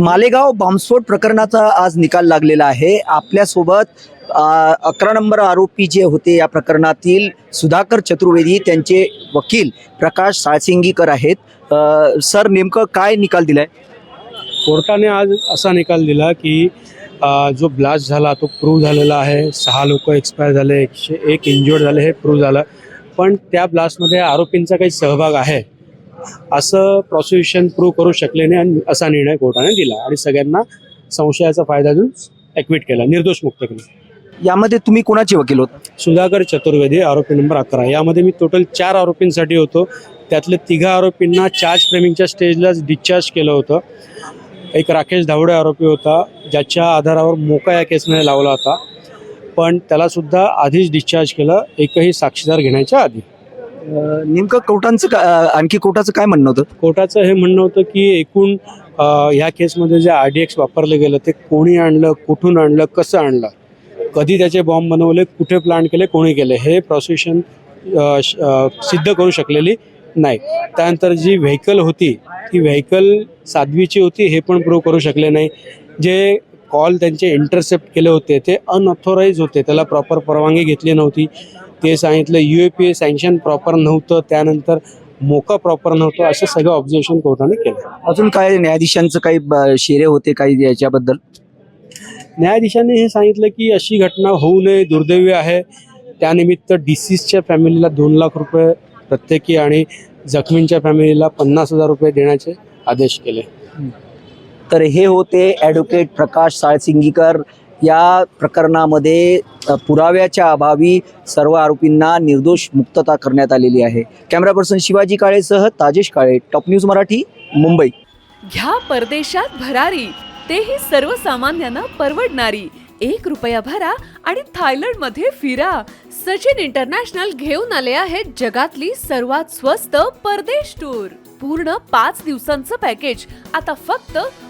मालेगाव बॉम्बस्फोट प्रकरणाचा आज निकाल लागलेला आहे. आपल्यासोबत अकरा नंबर आरोपी जे होते या प्रकरणातील सुधाकर चतुर्वेदी त्यांचे वकील प्रकाश साळसिंगीकर आहेत. अ, सर नेमकं काय निकाल दिलाय? कोर्टाने आज असा निकाल दिला की अ, जो ब्लास्ट झाला तो प्रूव्ह झालेला आहे. सहा लोक एक्सपायर झाले एकशे एक इंज्युअर्ड झाले हे प्रूव्ह झालं. पण त्या ब्लास्टमध्ये आरोपींचा काही सहभाग आहे. असं प्रॉसिक्युशन प्रूव्ह करू शकले नाही आणि असा निर्णय कोर्टाने दिला आणि सगळ्यांना संशयाचा फायदा देऊन ॲक्विट केला निर्दोष मुक्त केलं. यामध्ये तुम्ही कोणाचे वकील होता? सुधाकर चतुर्वेदी आरोपी नंबर अकरा. यामध्ये मी टोटल चार आरोपींसाठी होतो. त्यातले तिघा आरोपींना चार्ज फ्रेमिंगच्या स्टेजलाच डिस्चार्ज केलं होतं. एक राकेश धावडे आरोपी होता ज्याच्या आधारावर मोका या केसमध्ये लावला होता. पण त्यालासुद्धा आधीच डिस्चार्ज केलं. एकही साक्षीदार घेण्याच्या आधी. नेमकं कोर्टांचं का- आणखी कोर्टाचं काय म्हणणं होतं? कोर्टाचं हे म्हणणं होतं की एकूण ह्या केसमध्ये जे आर डी एक्स वापरलं गेलं ते कोणी आणलं कुठून आणलं कसं आणलं कधी त्याचे बॉम्ब बनवले कुठे प्लांट केले कोणी केले हे प्रॉसिक्युशन सिद्ध करू शकलेली नाही. त्यानंतर जी व्हेकल होती ती व्हेकल साध्वीची होती हे पण प्रूव्ह करू शकले नाही. जे कॉल त्यांचे इंटरसेप्ट केले होते. ते अनऑथोराईज होते. त्याला प्रॉपर परवानगी घेतली नव्हती. ते सांगितलं U A P A sanction proper नव्हतं. त्यानंतर मोका प्रॉपर नव्हतं. असं सगळं ऑब्झर्वेशन कोर्टाने केलं. अजून काय न्यायाधीशांचं काही शेरे होते काही याच्याबद्दल? न्यायाधीशांनी हे सांगितलं की अशी घटना होऊ नये दुर्दैवी आहे. त्यानिमित्त डिसीजच्या फॅमिलीला दोन लाख रुपये प्रत्येकी आणि जखमींच्या फॅमिलीला पन्नास हजार रुपये देण्याचे आदेश केले. तर हे होते ॲडव्होकेट प्रकाश साळसिंगीकर. या प्रकरणामध्ये पुराव्याच्या अभावी सर्व आरोपींना निर्दोष मुक्तता करण्यात आलेली आहे. कॅमेरा पर्सन शिवाजी काळेसह ताजेश काळे टॉप न्यूज मराठी मुंबई. घ्या परदेशात भरारी तेही सर्वसामान्यांना परवडणारी. एक रुपया भरा आणि थायलंडमध्ये फिरा. सचिन इंटरनॅशनल घेऊन आले आहेत जगातली सर्वात स्वस्त परदेश टूर. पूर्ण पाच दिवसांचं पॅकेज. आता फक्त